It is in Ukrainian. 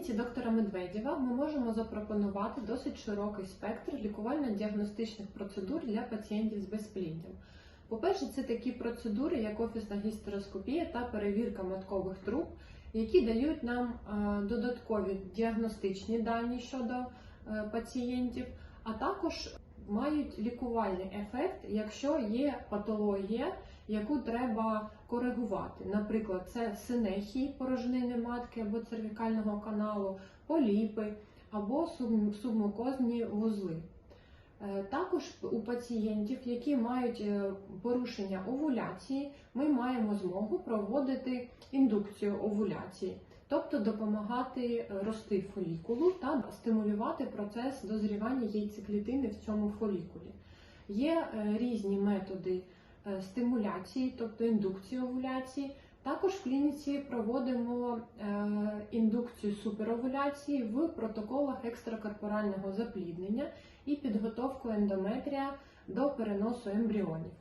клініці доктора Медведєва ми можемо запропонувати досить широкий спектр лікувально-діагностичних процедур для пацієнтів з безпліддям. По-перше, це такі процедури, як офісна гістероскопія та перевірка маткових труб, які дають нам е, додаткові діагностичні дані щодо е, пацієнтів, а також мають лікувальний ефект, якщо є патологія, яку треба коригувати. Наприклад, це синехії порожнини матки або цервікального каналу, поліпи або суб- субмукозні вузли. Е, Також у пацієнтів, які мають е, порушення овуляції, ми маємо змогу проводити індукцію овуляції, тобто допомагати е, рости фолікулу та стимулювати процес дозрівання яйцеклітини в цьому фолікулі. Є е, різні методи е, стимуляції, тобто індукції овуляції. Також в клініці проводимо індукцію суперовуляції в протоколах екстракорпорального запліднення і підготовку ендометрія до переносу ембріонів.